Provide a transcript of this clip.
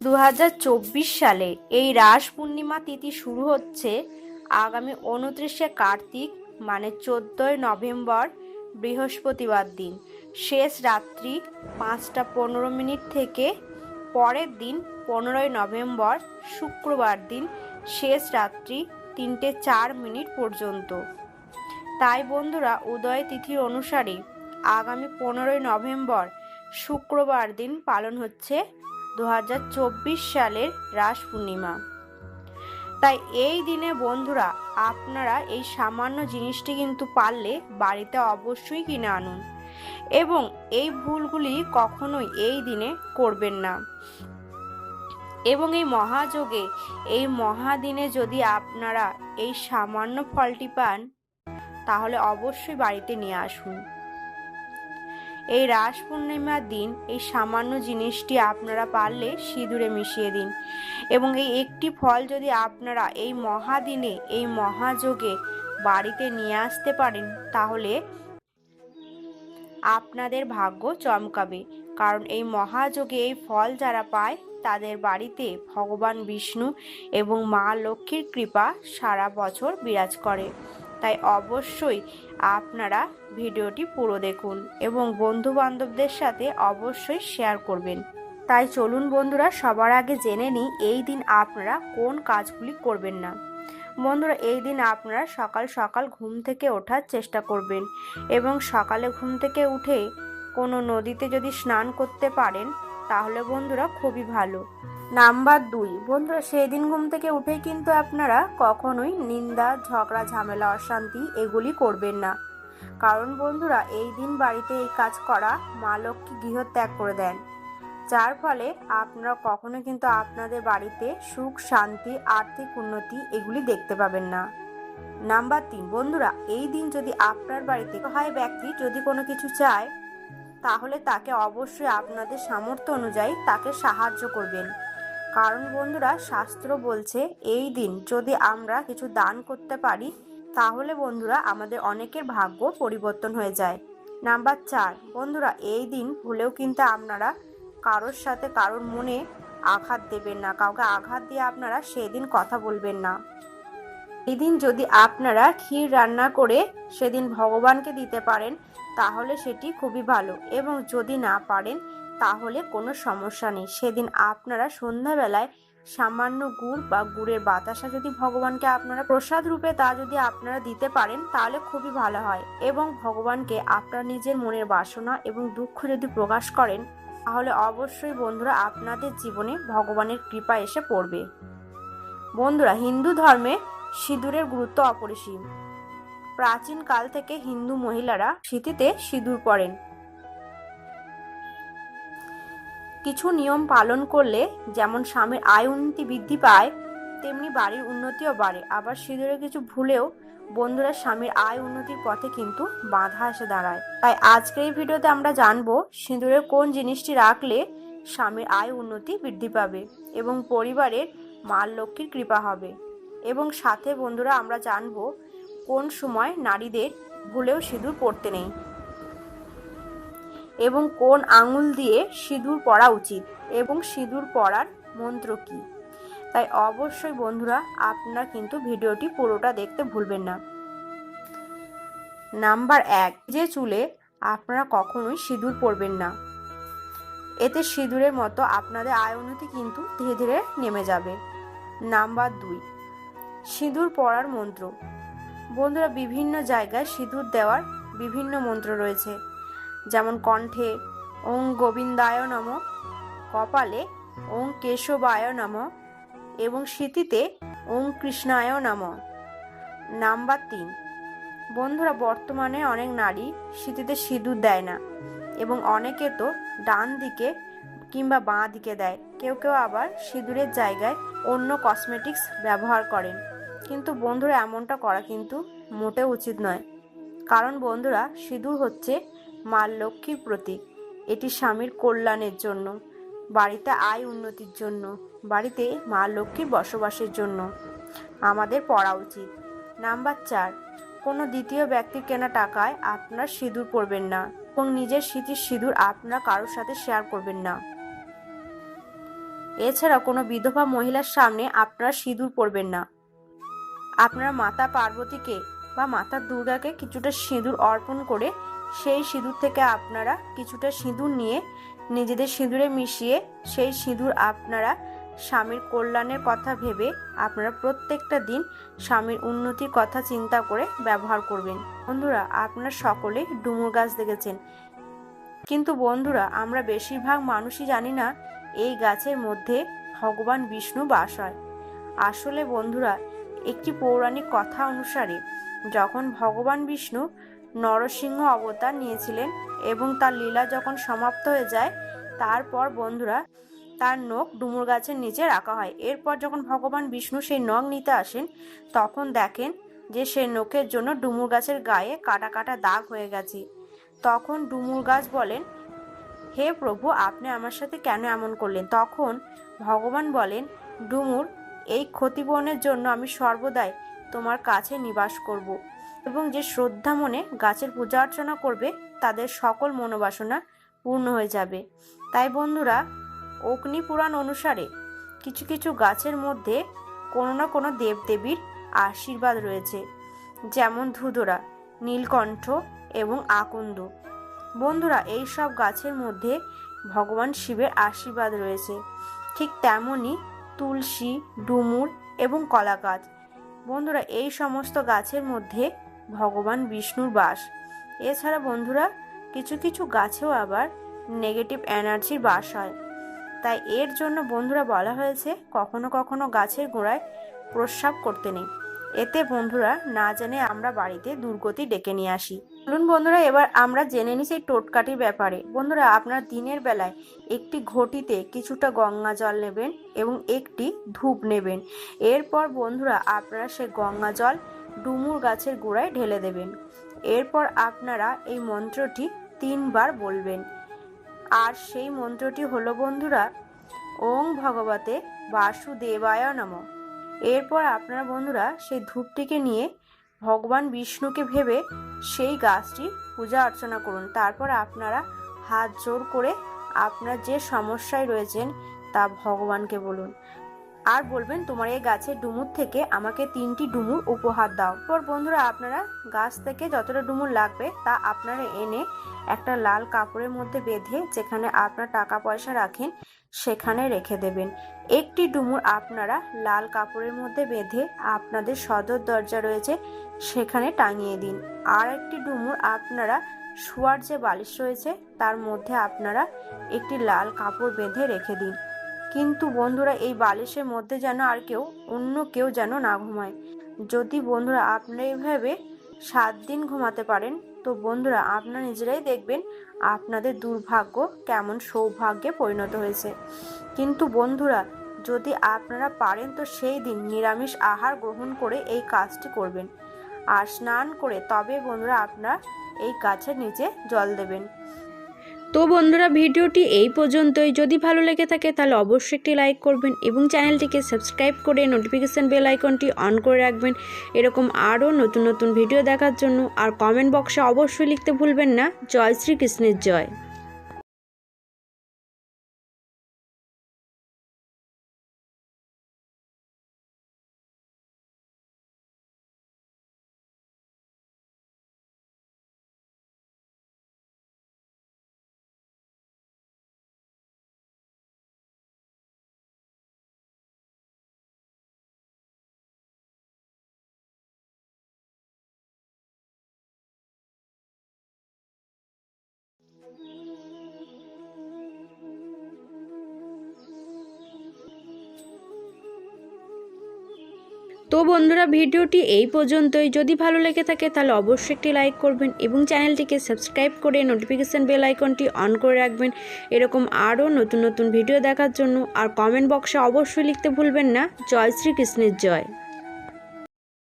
দু হাজার চব্বিশ সালে এই রাস পূর্ণিমা তিথি শুরু হচ্ছে আগামী উনত্রিশে কার্তিক মানে চোদ্দোই নভেম্বর, বৃহস্পতিবার দিন। শেষ রাত্রি পাঁচটা পনেরো মিনিট থেকে পরের দিন পনেরোই নভেম্বর, শুক্রবার দিন শেষ রাত্রি তিনটে চার মিনিট পর্যন্ত। তাই বন্ধুরা, উদয় তিথির অনুসারে আগামী পনেরোই নভেম্বর, শুক্রবার দিন পালন হচ্ছে দু হাজার চব্বিশ সালের রাস পূর্ণিমা। তাই এই দিনে বন্ধুরা, আপনারা এই সামান্য জিনিসটি কিন্তু পারলে বাড়িতে অবশ্যই কিনে আনুন এবং এই ভুলগুলি কখনোই এই দিনে করবেন না। এবং এই মহাযোগে এই মহাদিনে যদি আপনারা এই সামান্য ফলটি পান, তাহলে অবশ্যই বাড়িতে নিয়ে আসুন। এই রাস পূর্ণিমার দিন এই সামান্য জিনিসটি আপনারা পারলে সিঁদুরে মিশিয়ে দিন। এবং এই একটি ফল যদি আপনারা এই মহাদিনে, এই মহাযোগে বাড়িতে নিয়ে আসতে পারেন, তাহলে আপনাদের ভাগ্য চমকাবে। কারণ এই মহাযোগে এই ফল যারা পায়, তাদের বাড়িতে ভগবান বিষ্ণু এবং মা লক্ষ্মীর কৃপা সারা বছর বিরাজ করে। তাই অবশ্যই আপনারা ভিডিওটি পুরো দেখুন এবং বন্ধু বান্ধবদের সাথে অবশ্যই শেয়ার করবেন। তাই চলুন বন্ধুরা, সবার আগে জেনে নিই এই দিন আপনারা কোন কাজগুলি করবেন না। বন্ধুরা, এই দিন আপনারা সকাল সকাল ঘুম থেকে ওঠার চেষ্টা করবেন এবং সকালে ঘুম থেকে উঠে কোনো নদীতে যদি স্নান করতে পারেন তাহলে বন্ধুরা খুবই ভালো। নাম্বার দুই, বন্ধুরা সেই দিন ঘুম থেকে উঠে কিন্তু আপনারা কখনোই নিন্দা, ঝগড়া, ঝামেলা, অশান্তি এগুলি করবেন না। কারণ বন্ধুরা এই দিন বাড়িতে এই কাজ করা মা লক্ষ্মী গৃহত্যাগ করে দেন। যার ফলে আপনারা কখনো কিন্তু আপনাদের বাড়িতে সুখ, শান্তি, আর্থিক উন্নতি এগুলি দেখতে পাবেন না। নাম্বার তিন, বন্ধুরা এই দিন যদি আপনার বাড়িতে হয় ব্যক্তি যদি কোনো কিছু চায় তাহলে তাকে অবশ্যই আপনাদের সামর্থ্য অনুযায়ী তাকে সাহায্য করবেন। কারণ বন্ধুরা, শাস্ত্র বলছে, এই দিন যদি আমরা কিছু দান করতে পারি, তাহলে বন্ধুরা আমাদের অনেকের ভাগ্য পরিবর্তন হয়ে যায়। নাম্বার চার, বন্ধুরা, এই দিন ভুলেও কিন্তু আপনারা কারোর সাথে কারোর মনে আঘাত দেবেন না। কাউকে আঘাত দিয়ে আপনারা সেদিন কথা বলবেন না। এদিন যদি আপনারা ক্ষীর রান্না করে সেদিন ভগবানকে দিতে পারেন, তাহলে সেটি খুবই ভালো। এবং যদি না পারেন, তাহলে কোনো সমস্যা নেই। সেদিন আপনারা সন্ধ্যাবেলায় সামান্য গুড় বা গুড়ের বাতাসা যদি ভগবানকে আপনারা প্রসাদ রূপে তা যদি আপনারা দিতে পারেন, তাহলে খুবই ভালো হয়। এবং ভগবানকে আপনার নিজের মনের বাসনা এবং দুঃখ যদি প্রকাশ করেন, তাহলে অবশ্যই বন্ধুরা আপনাদের জীবনে ভগবানের কৃপা এসে পড়বে। বন্ধুরা, হিন্দু ধর্মে সিঁদুরের গুরুত্ব অপরিসীম। প্রাচীন কাল থেকে হিন্দু মহিলারা শীতিতে সিঁদুর পরেন। কিছু নিয়ম পালন করলে যেমন স্বামীর আয় উন্নতি বৃদ্ধি পায়, তেমনি বাড়ির উন্নতিও বাড়ে। আবার সিঁদুরে কিছু ভুলেও বন্ধুরা স্বামীর আয় উন্নতির পথে কিন্তু বাধা এসে দাঁড়ায়। তাই আজকের এই ভিডিওতে আমরা জানব সিঁদুরের কোন জিনিসটি রাখলে স্বামীর আয় উন্নতি বৃদ্ধি পাবে এবং পরিবারের মা লক্ষ্মীর কৃপা হবে। এবং সাথে বন্ধুরা আমরা জানব কোন সময় নারীদের ভুলেও সিঁদুর পরতে নেই। এবং কোন আঙুল দিয়ে সিঁদুর পরা উচিত এবং সিঁদুর পরার মন্ত্র কী? তাই অবশ্যই বন্ধুরা আপনারা কিন্তু ভিডিওটি পুরোটা দেখতে ভুলবেন না। নাম্বার এক, যে চুলে আপনারা কখনোই সিঁদুর পরবেন না। এতে সিঁদুরের মতো আপনাদের আয় উন্নতি কিন্তু ধীরে ধীরে নেমে যাবে। নাম্বার দুই সিঁদুর পরার মন্ত্র। বন্ধুরা, বিভিন্ন জায়গায় সিঁদুর দেওয়ার বিভিন্ন মন্ত্র রয়েছে। যেমন কণ্ঠে ওং গোবিন্দায় নম, কপালে ওং কেশবায় নম এবং স্মৃতিতে ওং কৃষ্ণায় নম। নাম্বার তিন। বন্ধুরা, বর্তমানে অনেক নারী স্মৃতিতে সিঁদুর দেয় না এবং অনেকে তো ডান দিকে কিংবা বাঁ দিকে দেয়। কেউ কেউ আবার সিঁদুরের জায়গায় অন্য কসমেটিক্স ব্যবহার করেন। কিন্তু বন্ধুরা এমনটা করা কিন্তু মোটেও উচিত নয়। কারণ বন্ধুরা, সিঁদুর হচ্ছে মা লক্ষ্মীর প্রতীক। এটি স্বামীর কল্যাণের জন্য, বাড়িতে আয় উন্নতির জন্য, বাড়িতে মা লক্ষ্মীর বসবাসের জন্য আমাদের পড়া উচিত। নাম্বার চার, কোনো দ্বিতীয় ব্যক্তির কেনা টাকায় আপনার সিঁদুর পরবেন না। এবং নিজের স্মৃতির সিঁদুর আপনার কারোর সাথে শেয়ার করবেন না। এছাড়া কোনো বিধবা মহিলার সামনে আপনারা সিঁদুর পরবেন না। আপনারা মাতা পার্বতীকে বা মাতা দুর্গাকে কিছুটা সিঁদুর অর্পণ করে সেই সিঁদুর থেকে আপনারা কিছুটা সিঁদুর নিয়ে নিজেদের সিঁদুরে মিশিয়ে সেই সিঁদুর আপনারা স্বামীর কল্যাণের কথা ভেবে আপনারা প্রত্যেকটা দিন স্বামীর উন্নতির কথা চিন্তা করে ব্যবহার করবেন। বন্ধুরা, আপনারা সকলেই ডুমুর গাছ দেখেছেন। কিন্তু বন্ধুরা, আমরা বেশিরভাগ মানুষই জানি না এই গাছের মধ্যে ভগবান বিষ্ণু বাস হয়। আসলে বন্ধুরা, একটি পৌরাণিক কথা অনুসারে যখন ভগবান বিষ্ণু নরসিংহ অবতার নিয়েছিলেন এবং তার লীলা যখন সমাপ্ত হয়ে যায়, তারপর বন্ধুরা তার নখ ডুমুর গাছের নিচে রাখা হয়। এরপর যখন ভগবান বিষ্ণু সেই নখ নিতে আসেন, তখন দেখেন যে সেই নখের জন্য ডুমুর গাছের গায়ে কাটা কাটা দাগ হয়ে গেছে। তখন ডুমুর গাছ বলেন হে প্রভু, আপনি আমার সাথে কেন এমন করলেন? তখন ভগবান বলেন, ডুমুর, এই ক্ষতিপূরণের জন্য আমি সর্বদাই তোমার কাছে নিবাস করব এবং যে শ্রদ্ধা মনে গাছের পূজা অর্চনা করবে, তাদের সকল মনোবাসনা পূর্ণ হয়ে যাবে। তাই বন্ধুরা অগ্নি পুরাণ অনুসারে কিছু কিছু গাছের মধ্যে কোনো না কোনো দেবদেবীর আশীর্বাদ রয়েছে, যেমন ধুধরা, নীলকণ্ঠ এবং আকন্দ। বন্ধুরা, এই সব গাছের মধ্যে ভগবান শিবের আশীর্বাদ রয়েছে। ঠিক তেমনই তুলসী, ডুমুর এবং কলা গাছ বন্ধুরা, এই সমস্ত গাছের মধ্যে ভগবান বিষ্ণুর বাস। এছাড়া বন্ধুরা, কিছু কিছু গাছেও আবার নেগেটিভ এনার্জির বাস হয়। তাই এর জন্য বন্ধুরা বলা হয়েছে, কখনো কখনো গাছের গোড়ায় প্রস্রাব করতে নেই। এতে বন্ধুরা, না জেনে আমরা বাড়িতে দুর্গতি ডেকে নিয়ে আসি। চলুন বন্ধুরা, এবার আমরা জেনে নিই সেই টোটকাটির ব্যাপারে। বন্ধুরা, আপনার দিনের বেলায় একটি ঘটিতে কিছুটা গঙ্গা জল নেবেন এবং একটি ধূপ নেবেন। এরপর বন্ধুরা, আপনারা সেই গঙ্গা জল ডুমুর গাছের গোড়ায় ঢেলে দেবেন। এরপর আপনারা এই মন্ত্রটি তিনবার বলবেন। আর সেই মন্ত্রটি হলো বন্ধুরা, ওং ভগবতে বাসুদেবায় নম। এরপর আপনারা বন্ধুরা, সেই ধূপটিকে নিয়ে ভগবান বিষ্ণুকে ভেবে সেই গাছটি পূজা অর্চনা করুন। তারপর আপনারা হাত জোর করে আপনার যে সমস্যায় রয়েছেন তা ভগবানকে বলুন। আর বলবেন, তোমার এই গাছের ডুমুর থেকে আমাকে তিনটি ডুমুর উপহার দাও। পর বন্ধুরা, আপনারা গাছ থেকে যতটা ডুমুর লাগবে তা আপনারা এনে একটা লাল কাপড়ের মধ্যে বেঁধে, যেখানে আপনার টাকা পয়সা রাখেন সেখানে রেখে দেবেন। একটি ডুমুর আপনারা লাল কাপড়ের মধ্যে বেঁধে আপনাদের সদর দরজা রয়েছে, সেখানে টাঙিয়ে দিন। আর একটি ডুমুর আপনারা শোয়ার যে বালিশ রয়েছে, তার মধ্যে আপনারা একটি লাল কাপড় বেঁধে রেখে দিন। কিন্তু বন্ধুরা, এই বালিশের মধ্যে যেন আর কেউ, অন্য কেউ যেন না ঘুমায়। যদি বন্ধুরা আপনারা এইভাবে সাত দিন ঘুমাতে পারেন তো বন্ধুরা, আপনারা নিজেরাই দেখবেন আপনাদের দুর্ভাগ্য কেমন সৌভাগ্যে পরিণত হয়েছে। কিন্তু বন্ধুরা, যদি আপনারা পারেন তো সেই দিন নিরামিষ আহার গ্রহণ করে এই কাজটি করবেন। আর স্নান করে তবে বন্ধুরা আপনারা এই গাছের নিচে জল দেবেন। তো বন্ধুরা, ভিডিওটি এই পর্যন্তই। যদি ভালো লেগে থাকে, তাহলে অবশ্যই একটি লাইক করবেন এবং চ্যানেলটিকে সাবস্ক্রাইব করে নোটিফিকেশান বেল আইকনটি অন করে রাখবেন। এরকম আরও নতুন নতুন ভিডিও দেখার জন্য আর কমেন্ট বক্সে অবশ্যই লিখতে ভুলবেন না। জয় শ্রীকৃষ্ণের জয়। তো বন্ধুরা, ভিডিওটি এই পর্যন্তই। যদি ভালো লেগে থাকে, তাহলে অবশ্যই একটি লাইক করবেন এবং চ্যানেলটিকে সাবস্ক্রাইব করে নোটিফিকেশান বেল আইকনটি অন করে রাখবেন। এরকম আরও নতুন নতুন ভিডিও দেখার জন্য। আর কমেন্ট বক্সে অবশ্যই লিখতে ভুলবেন না। জয় শ্রীকৃষ্ণের জয়।